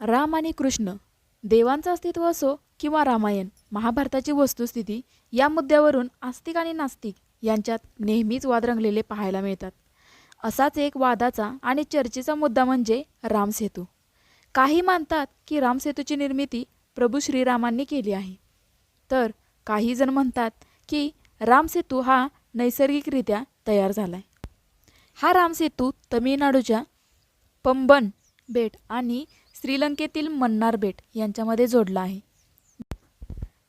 राम आणि कृष्ण देवांचं अस्तित्व असो किंवा रामायण महाभारताची वस्तुस्थिती या मुद्द्यावरून आस्तिक आणि नास्तिक यांच्यात नेहमीच वाद रंगलेले पाहायला मिळतात. असाच एक वादाचा आणि चर्चेचा मुद्दा म्हणजे रामसेतू काही मानतात की रामसेतूची निर्मिती प्रभू श्रीरामांनी केली आहे. तर काही जण म्हणतात की रामसेतू हा नैसर्गिकरित्या तयार झाला आहे हा रामसेतू तमिळनाडूच्या पंबन बेट आणि श्रीलंकेतील मन्नार बेट यांच्यामध्ये जोडला आहे.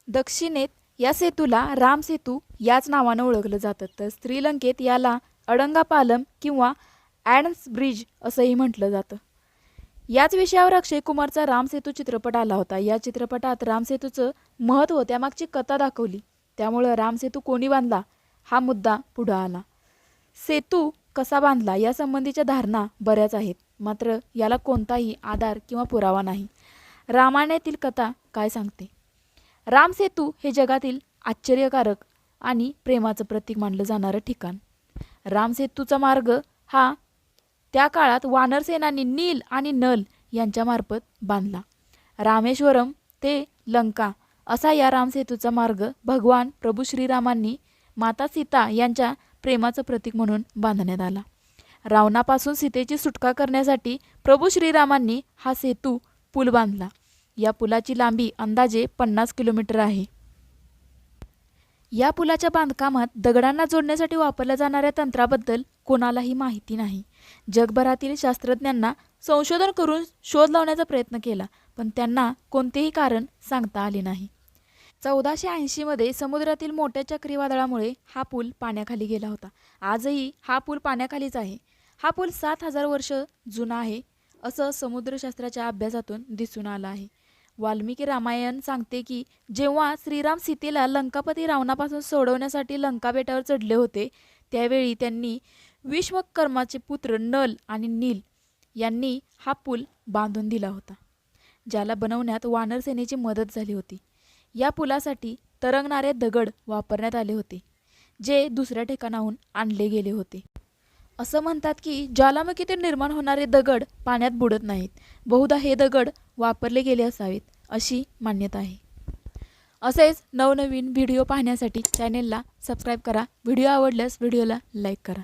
दक्षिणेत या सेतूला राम सेतू याच नावानं ओळखलं जातं. तर श्रीलंकेत याला अडंगापालम किंवा ॲडन्स ब्रिज असंही म्हटलं जातं. याच विषयावर अक्षय कुमारचा रामसेतू चित्रपट आला होता. या चित्रपटात रामसेतूचं महत्त्व त्यामागची कथा दाखवली. त्यामुळं रामसेतू कोणी बांधला? हा मुद्दा पुढं आला. सेतू कसा बांधला? यासंबंधीच्या धारणा बऱ्याच आहेत. मात्र याला कोणताही आधार किंवा पुरावा नाही. रामायणातील कथा काय सांगते? रामसेतू हे जगातील आश्चर्यकारक आणि प्रेमाचं प्रतीक मानलं जाणारं ठिकाण. रामसेतूचा मार्ग हा त्या काळात वानरसेनांनी नील आणि नल यांच्यामार्फत बांधला. रामेश्वरम ते लंका असा या रामसेतूचा मार्ग भगवान प्रभू श्रीरामांनी माता सीता यांच्या प्रेमाचं प्रतीक म्हणून बांधण्यात आला. रावणापासून सीतेची सुटका करण्यासाठी प्रभू श्रीरामांनी हा सेतू पूल बांधला. या पुलाची लांबी अंदाजे पन्नास किलोमीटर आहे. या पुलाच्या बांधकामात दगडांना जोडण्यासाठी वापरल्या जाणाऱ्या तंत्राबद्दल कोणालाही माहिती नाही. जगभरातील शास्त्रज्ञांना संशोधन करून शोध लावण्याचा प्रयत्न केला पण त्यांना कोणतेही कारण सांगता आले नाही. चौदाशे ऐंशीमध्ये समुद्रातील मोठ्या चक्रीवादळामुळे हा पूल पाण्याखाली गेला होता. आजही हा पूल पाण्याखालीच आहे. हा पूल सात हजार वर्ष जुना आहे असं समुद्रशास्त्राच्या अभ्यासातून दिसून आलं आहे. वाल्मिकी रामायण सांगते की जेव्हा श्रीराम सीतेला लंकापती रावणापासून सोडवण्यासाठी लंका बेटावर चढले होते त्यावेळी त्यांनी विश्वकर्माचे पुत्र नल आणि नील यांनी हा पूल बांधून दिला होता ज्याला बनवण्यात वानरसेनेची मदत झाली होती. या पुलासाठी तरंगणारे दगड वापरण्यात आले होते जे दुसऱ्या ठिकाणाहून आणले गेले होते. असं म्हणतात की ज्वालामुखीतून निर्माण होणारे दगड पाण्यात बुडत नाहीत. बहुधा हे दगड वापरले गेले असावेत अशी मान्यता आहे. असेच नवनवीन व्हिडिओ पाहण्यासाठी चॅनेलला सबस्क्राईब करा. व्हिडिओ आवडल्यास व्हिडिओला लाईक करा.